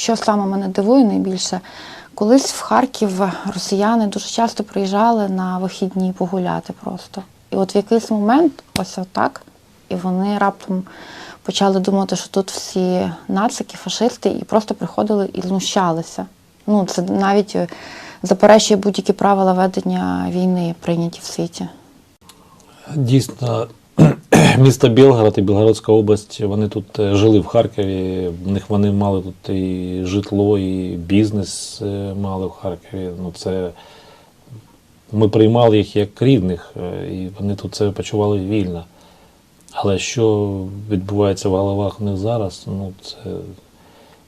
що саме мене дивує найбільше, колись в Харків росіяни дуже часто приїжджали на вихідні погуляти просто. І от в якийсь момент, ось отак, і вони раптом почали думати, що тут всі нацики, фашисти, і просто приходили і знущалися. Ну, це навіть е, заперечує будь-які правила ведення війни, прийняті в світі. Дійсно, місто Білгород і Білгородська область, вони тут е, жили в Харкові. В них вони мали тут і житло, і бізнес е, мали в Харкові. Ну, це ми приймали їх як рідних, е, і вони тут себе почували вільно. Але що відбувається в головах у них зараз, ну це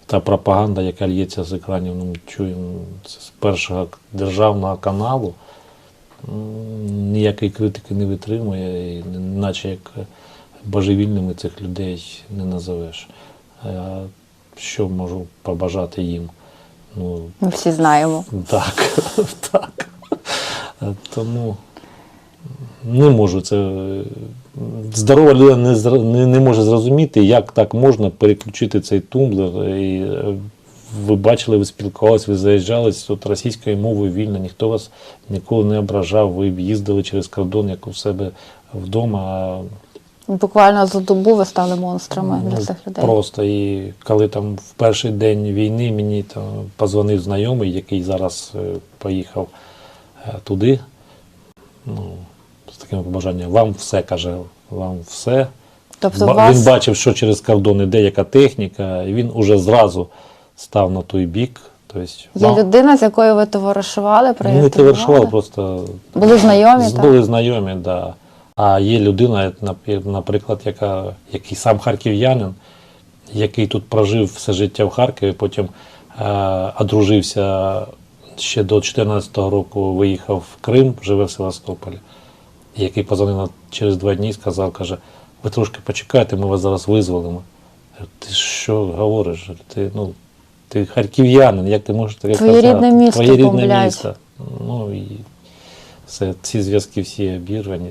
та пропаганда, яка лється з екранів, ну, чуємо це з першого державного каналу. Ніякої критики не витримує, і наче як божевільними цих людей не назовеш. Що можу побажати їм? Ну, Ми всі знаємо. так, так. Тому не можу це. Здорова людина не, не, не може зрозуміти, як так можна переключити цей тумблер. І е, ви бачили, ви спілкувалися, ви заїжджались тут російською мовою вільно, ніхто вас ніколи не ображав, ви їздили через кордон, як у себе вдома. Буквально за добу ви стали монстрами для Ну, цих людей. Просто і коли там в перший день війни мені там позвонив знайомий, який зараз е, поїхав е, туди. Ну, з таким побажанням, вам все каже, вам все. Тобто Ба- вас Він бачив, що через кордон іде яка техніка, і він уже зразу став на той бік. Тобто, є вам- людина, з якою ви товаришували, не приятелювали? товаришував, просто Були знайомі, з- так? були знайомі, да. А є людина, наприклад, яка, який сам харків'янин, який тут прожив все життя в Харкові, потім е, одружився ще до 14-го року, виїхав в Крим, живе в Севастополі. Який позвонив через два дні і сказав, каже, ви трошки почекайте, ми вас зараз визволимо. Ти що говориш? Ти, ну, ти харків'янин, як ти можеш таке Твоє казати? рідне місто Твоє рідне бомблять. місто. Ну і все, ці зв'язки всі обірвані.